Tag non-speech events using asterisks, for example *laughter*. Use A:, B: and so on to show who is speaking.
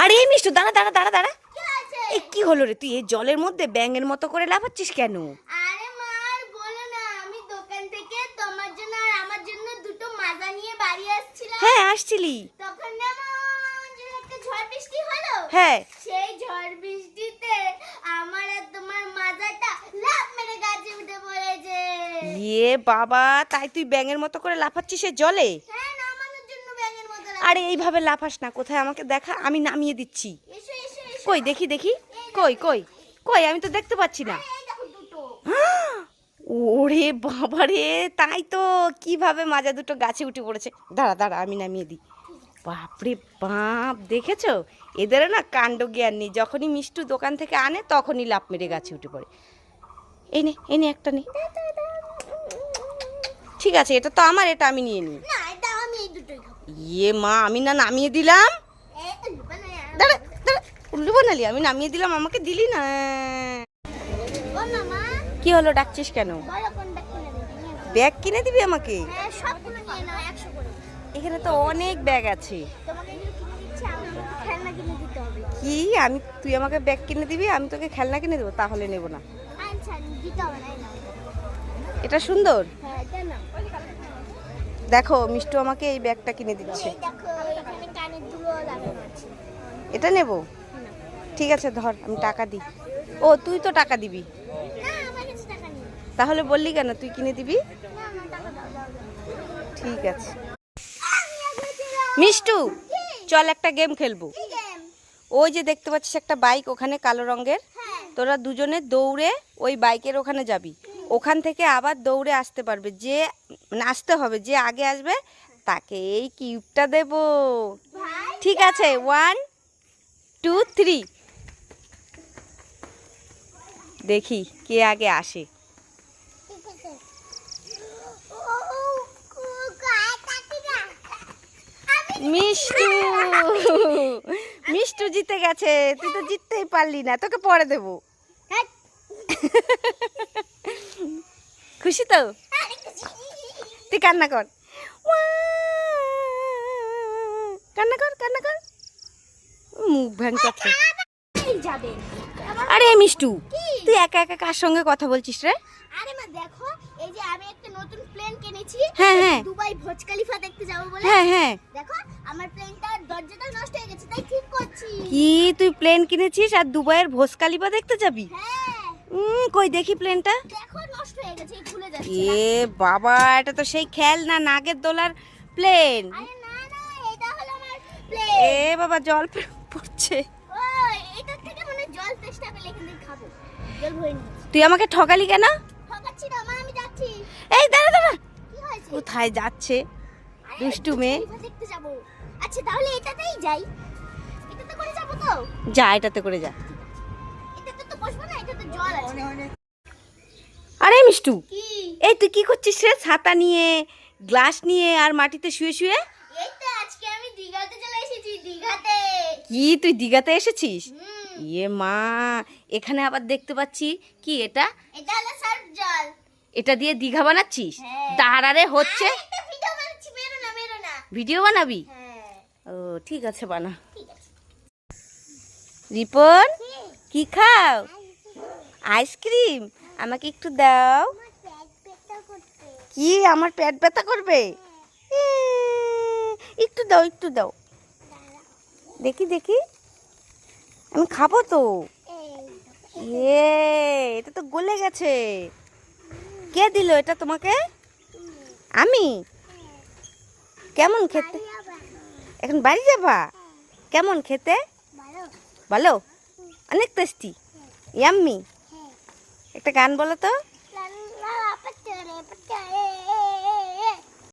A: আরে এই মিষ্টু দাঁড়া দাঁড়া দাঁড়া দাঁড়া।
B: কি আছে
A: এই কি হলো রে তুই? এই জলের মধ্যে ব্যাঙের মতো করে লাফাচ্ছিস কেন?
B: আরে মা আর বলো না আমি দোকান থেকে তোমার জন্য আর আমার জন্য দুটো মাজা নিয়ে বাড়ি আসছিলাম।
A: হ্যাঁ আসছিলি।
B: তখন যে একটা ঝড় বৃষ্টি হলো?
A: হ্যাঁ।
B: সেই ঝড় বৃষ্টিতে আমার আর তোমার মাজাটা লাফ মেরে গাছে উঠে পড়েছে।
A: ইয়ে বাবা তাই তুই ব্যাঙের মতো করে লাফাচ্ছিস এই জলে?
B: হ্যাঁ নামানোর জন্য ব্যাঙের মতো লাফ-
A: আরে এইভাবে লাফাস না কোথায় আমাকে দেখা? আমি নামিয়ে দিচ্ছি। কই দেখি দেখি। কই কই কই আমি তো দেখতে পাচ্ছি না। *gasps* ওরে বাবারে তাই তো। কীভাবে মাজা দুটো গাছে উঠে পড়েছে। দাঁড়া দাঁড়া আমি নামিয়ে দিই। বাপরে বাপ দেখেছ? এদেরও না কাণ্ড জ্ঞান নেই। যখনই মিষ্টু দোকান থেকে আনে তখনই লাফ মেরে গাছে উঠে পড়ে। এই নে এই নে একটা নে। ঠিক আছে এটা তো আমার এটা আমি নিয়ে নিই
B: না এটা আমি এই দুটোই খাব
A: ইয়ে মা আমি না নামিয়ে দিলাম। উল্লু বানালি আমি নামিয়ে দিলাম আমাকে দিলি না। কি হলো ডাকছিস কেন। ব্যাগ কিনে দিবি আমাকে? এখানে তো অনেক ব্যাগ আছে। কি? আমি তুই আমাকে ব্যাগ কিনে দিবি আমি তোকে খেলনা কিনে দেবো তাহলে নেব না।
B: আচ্ছা
A: এটা সুন্দর। দেখো মিষ্টু আমাকে এই ব্যাগটা কিনে দিচ্ছে। এটা নেব? ঠিক আছে ধর আমি টাকা দিই। ও তুই তো টাকা দিবি। তাহলে বললি কেন তুই কিনে দিবি? ঠিক আছে। মিষ্টু চল একটা গেম খেলব। ওই যে দেখতে পাচ্ছিস একটা বাইক ওখানে কালো রঙের।
B: হ্যাঁ।
A: তোরা দুজনে দৌড়ে ওই বাইকের ওখানে যাবি। ওখান থেকে আবার দৌড়ে আসতে পারবে। যে মানে আসতে হবে যে আগে আসবে তাকে এই কিউবটা দেব। ঠিক আছে ওয়ান টু থ্রি। দেখি কে আগে আসে। মিষ্টু! মিষ্টু জিতে গেছে তুই তো জিততেই পারলি না তোকে পরে দেব।
B: হ্যাঁ,
A: খুশি তো? কান্না কর। কান্না কর কান্না কর। মুখ
B: যাবে।
A: আরে মিষ্টু
B: কি?
A: তুই একা একা কার সঙ্গে কথা বলছিস রে?
B: আরে মা দেখো এই যে আমি একটা নতুন প্লেন কিনেছি।
A: হ্যাঁ, হ্যাঁ।
B: দুবাই ভোজ খালিফা দেখতে যাব বলে।
A: হ্যাঁ হ্যাঁ।
B: দেখো আমার প্লেনটার দরজাটা নষ্ট হয়ে গেছে তাই ঠিক করছি।
A: কি তুই প্লেন কিনেছিস আর দুবাইয়ের ভোজ কালিপা দেখতে যাবি?
B: হ্যাঁ।
A: কই দেখি প্লেনটা এ বাবা এটা তো সেই খেল না নাগের দোলার প্লেন এ বাবা জল পড়ছে। তুই আমাকে ঠকালি কেন? এই দাঁড়া দাঁড়া। কোথায় যাচ্ছে? দুষ্টু মেয়ে।
B: আচ্ছা তাহলে এটাতেই যাই। এটাতে করে যাব তো?
A: যা এটাতে করে যা। আরে মিষ্টু এই তুই কি করছিস রে? ছাতা নিয়ে গ্লাস নিয়ে আর মাটিতে শুয়ে শুয়ে?
B: এই তো আজকে আমি দীঘাতে চলে এসেছি দীঘাতে।
A: কি? তুই দিঘাতে এসেছিস? ইয়ে মা এখানে আবার দেখতে পাচ্ছি কি এটা?
B: এটা হলো সার্ফ জল।
A: এটা দিয়ে দীঘা বানাচ্ছিস?
B: হ্যাঁ।
A: দাঁড়ারে হচ্ছে?
B: ভিডিও
A: বানাবি?
B: হ্যাঁ।
A: ও ঠিক আছে বানা। রিপন কি খাও? আইসক্রিম? আমাকে একটু দাও। কি? আমার পেট ব্যথা করবে? একটু দাও একটু দাও। দেখি দেখি। আমি খাব তো। এ, এটা তো গলে গেছে। কে দিল এটা তোমাকে? আমি? কেমন খেতে? এখন বাড়ি যাবা? কেমন খেতে?
B: ভালো।
A: অনেক টেস্টি ইয়াম্মি একটা গান বলো তো।